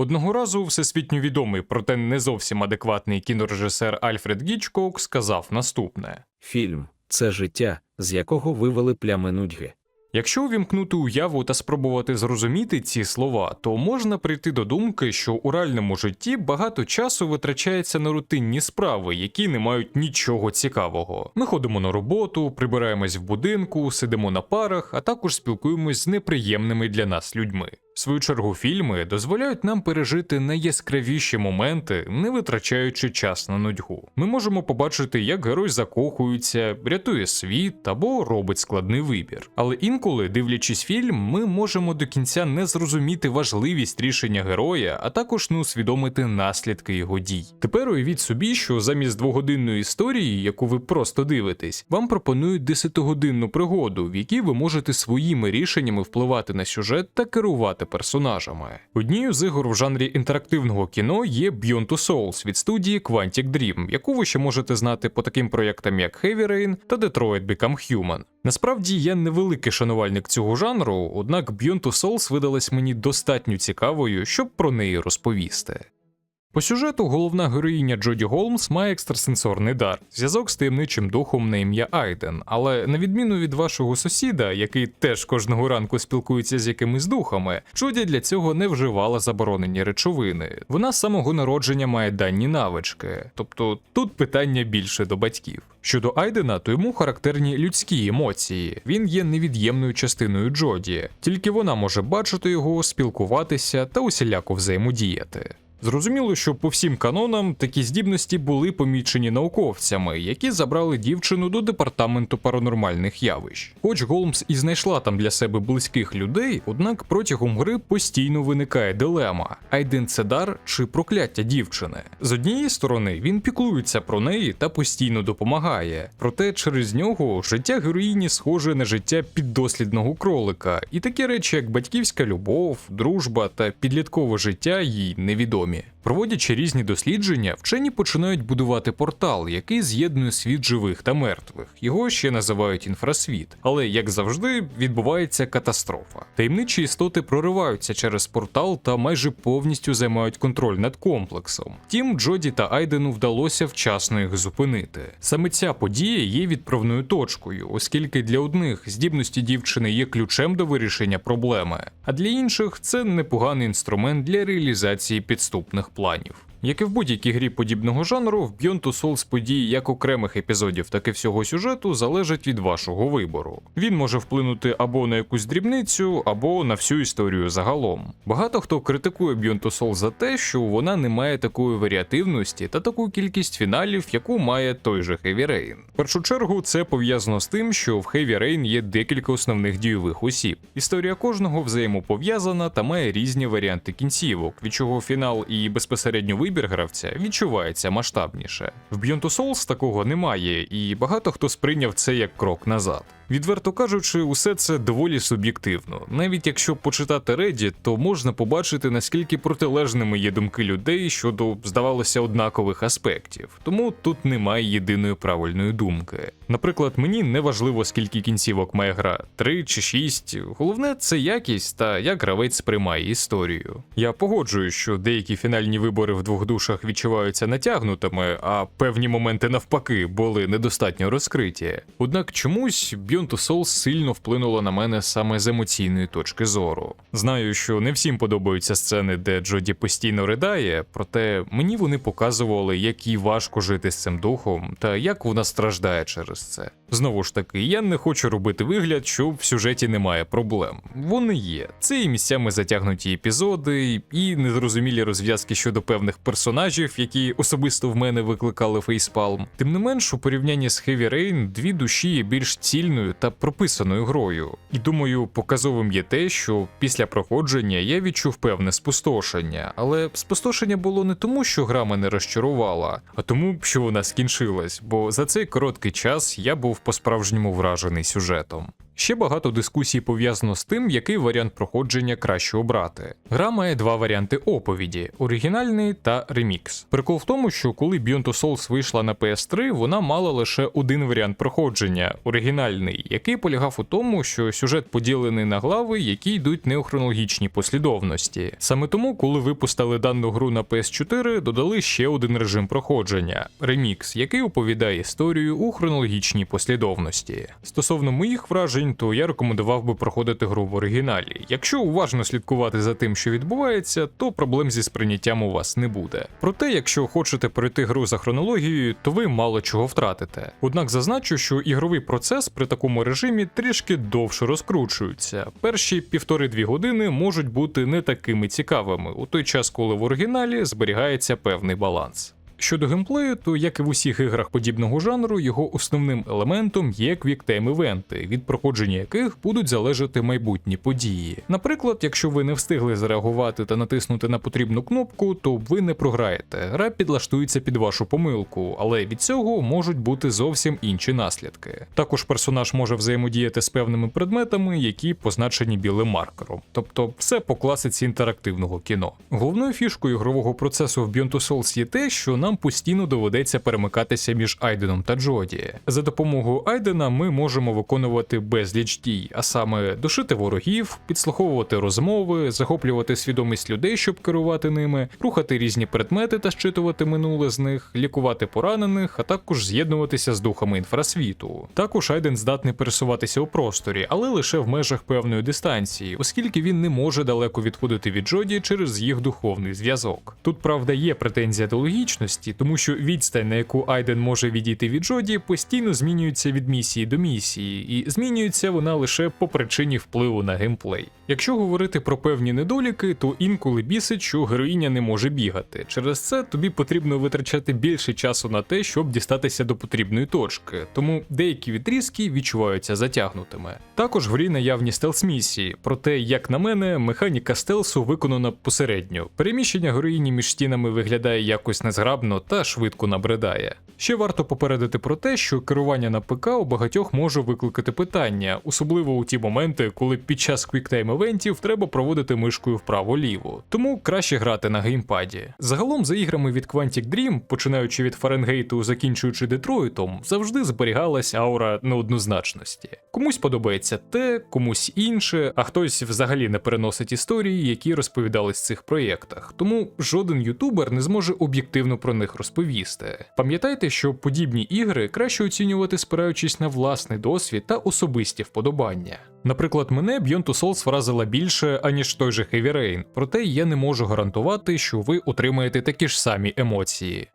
Одного разу всесвітньо відомий, проте не зовсім адекватний кінорежисер Альфред Гічкок сказав наступне: Фільм це життя, з якого вивели плями нудьги. Якщо увімкнути уяву та спробувати зрозуміти ці слова, то можна прийти до думки, що у реальному житті багато часу витрачається на рутинні справи, які не мають нічого цікавого. Ми ходимо на роботу, прибираємось в будинку, сидимо на парах, а також спілкуємось з неприємними для нас людьми. Свою чергу, фільми дозволяють нам пережити найяскравіші моменти, не витрачаючи час на нудьгу. Ми можемо побачити, як герой закохується, рятує світ або робить складний вибір. Але інколи, дивлячись фільм, ми можемо до кінця не зрозуміти важливість рішення героя, а також не усвідомити наслідки його дій. Тепер уявіть собі, що замість двогодинної історії, яку ви просто дивитесь, вам пропонують десятигодинну пригоду, в якій ви можете своїми рішеннями впливати на сюжет та керувати персонажами. Однією з ігор в жанрі інтерактивного кіно є Beyond Two Souls від студії Quantic Dream, яку ви ще можете знати по таким проєктам, як Heavy Rain та Detroit Become Human. Насправді я невеликий шанувальник цього жанру, однак Beyond Two Souls видалась мені достатньо цікавою, щоб про неї розповісти. По сюжету головна героїня Джоді Голмс має екстрасенсорний дар, зв'язок з таємничим духом на ім'я Айден. Але на відміну від вашого сусіда, який теж кожного ранку спілкується з якимись духами, Джоді для цього не вживала заборонені речовини. Вона з самого народження має дані навички, тобто тут питання більше до батьків. Щодо Айдена, то йому характерні людські емоції. Він є невід'ємною частиною Джоді, тільки вона може бачити його, спілкуватися та усіляко взаємодіяти. Зрозуміло, що по всім канонам такі здібності були помічені науковцями, які забрали дівчину до департаменту паранормальних явищ. Хоч Голмс і знайшла там для себе близьких людей, однак протягом гри постійно виникає дилема: Айден це дар чи прокляття дівчини. З однієї сторони він піклується про неї та постійно допомагає, проте через нього життя героїні схоже на життя піддослідного кролика, і такі речі, як батьківська любов, дружба та підліткове життя їй невідомі доме. Проводячи різні дослідження, вчені починають будувати портал, який з'єднує світ живих та мертвих. Його ще називають інфрасвіт. Але як завжди, відбувається катастрофа. Таємничі істоти прориваються через портал та майже повністю займають контроль над комплексом. Втім, Джоді та Айдену вдалося вчасно їх зупинити. Саме ця подія є відправною точкою, оскільки для одних здібності дівчини є ключем до вирішення проблеми, а для інших це непоганий інструмент для реалізації підступних планів. Як і в будь-якій грі подібного жанру, в Beyond Two Souls події як окремих епізодів, так і всього сюжету залежать від вашого вибору. Він може вплинути або на якусь дрібницю, або на всю історію загалом. Багато хто критикує Beyond Two Souls за те, що вона не має такої варіативності та таку кількість фіналів, яку має той же Heavy Rain. В першу чергу це пов'язано з тим, що в Heavy Rain є декілька основних дійових осіб. Історія кожного взаємопов'язана та має різні варіанти кінцівок, від чого фінал і безпосередньо вибір гравця відчувається масштабніше. В Beyond Two Souls такого немає, і багато хто сприйняв це як крок назад. Відверто кажучи, усе це доволі суб'єктивно. Навіть якщо почитати Reddit, то можна побачити, наскільки протилежними є думки людей щодо, здавалося, однакових аспектів. Тому тут немає єдиної правильної думки. Наприклад, мені не важливо, скільки кінцівок має гра 3 чи 6. Головне це якість та як гравець сприймає історію. Я погоджую, що деякі фінальні вибори в двох душах відчуваються натягнутими, а певні моменти навпаки були недостатньо розкриті. Однак чомусь Beyond Two Souls сильно вплинуло на мене саме з емоційної точки зору. Знаю, що не всім подобаються сцени, де Джоді постійно ридає, проте мені вони показували, як їй важко жити з цим духом та як вона страждає через це. Знову ж таки, я не хочу робити вигляд, що в сюжеті немає проблем. Вони є. Це і місцями затягнуті епізоди, і незрозумілі розв'язки щодо певних персонажів, які особисто в мене викликали фейспалм. Тим не менш, у порівнянні з Heavy Rain дві душі є більш цільною та прописаною грою. І думаю, показовим є те, що після проходження я відчув певне спустошення, але спустошення було не тому, що гра мене розчарувала, а тому, що вона скінчилась, бо за цей короткий час я був по-справжньому вражений сюжетом. Ще багато дискусій пов'язано з тим, який варіант проходження краще обрати. Гра має два варіанти оповіді: оригінальний та ремікс. Прикол в тому, що коли Beyond Two Souls вийшла на PS3, вона мала лише один варіант проходження оригінальний, який полягав у тому, що сюжет поділений на глави, які йдуть не у хронологічній послідовності. Саме тому, коли випустили дану гру на PS4, додали ще один режим проходження ремікс, який оповідає історію у хронологічній послідовності. Стосовно моїх вражень, то я рекомендував би проходити гру в оригіналі. Якщо уважно слідкувати за тим, що відбувається, то проблем зі сприйняттям у вас не буде. Проте, якщо хочете пройти гру за хронологією, то ви мало чого втратите. Однак зазначу, що ігровий процес при такому режимі трішки довше розкручується. Перші півтори-дві години можуть бути не такими цікавими, у той час, коли в оригіналі зберігається певний баланс. Щодо геймплею, то як і в усіх іграх подібного жанру, його основним елементом є квіктайм івенти, від проходження яких будуть залежати майбутні події. Наприклад, якщо ви не встигли зреагувати та натиснути на потрібну кнопку, то ви не програєте. Гра підлаштується під вашу помилку, але від цього можуть бути зовсім інші наслідки. Також персонаж може взаємодіяти з певними предметами, які позначені білим маркером, тобто все по класиці інтерактивного кіно. Головною фішкою ігрового процесу в Beyond Souls є те, що нам постійно доведеться перемикатися між Айденом та Джоді. За допомогою Айдена ми можемо виконувати безліч дій, а саме душити ворогів, підслуховувати розмови, захоплювати свідомість людей, щоб керувати ними, рухати різні предмети та щитувати минуле з них, лікувати поранених, а також з'єднуватися з духами інфрасвіту. Також Айден здатний пересуватися у просторі, але лише в межах певної дистанції, оскільки він не може далеко відходити від Джоді через їх духовний зв'язок. Тут, правда, є претензія до логічності, тому що відстань, на яку Айден може відійти від Джоді, постійно змінюється від місії до місії, і змінюється вона лише по причині впливу на геймплей. Якщо говорити про певні недоліки, то інколи бісить, що героїня не може бігати. Через це тобі потрібно витрачати більше часу на те, щоб дістатися до потрібної точки, тому деякі відрізки відчуваються затягнутими. Також в грі наявні стелс-місії, проте, як на мене, механіка стелсу виконана посередньо. Переміщення героїні між стінами виглядає якось незграбно та швидко набридає. Ще варто попередити про те, що керування на ПК у багатьох може викликати питання, особливо у ті моменти, коли під час квіктайм івентів треба проводити мишкою вправо-ліво. Тому краще грати на геймпаді. Загалом за іграми від Quantic Dream, починаючи від Фаренгейту, закінчуючи Детройтом, завжди зберігалась аура неоднозначності. Комусь подобається те, комусь інше, а хтось взагалі не переносить історії, які розповідались в цих проєктах. Тому жоден ютубер не зможе об'єктивно про них розповісти. Пам'ятайте, що подібні ігри краще оцінювати, спираючись на власний досвід та особисті вподобання. Наприклад, мене Beyond Two Souls вразила більше, аніж той же Heavy Rain, проте я не можу гарантувати, що ви отримаєте такі ж самі емоції.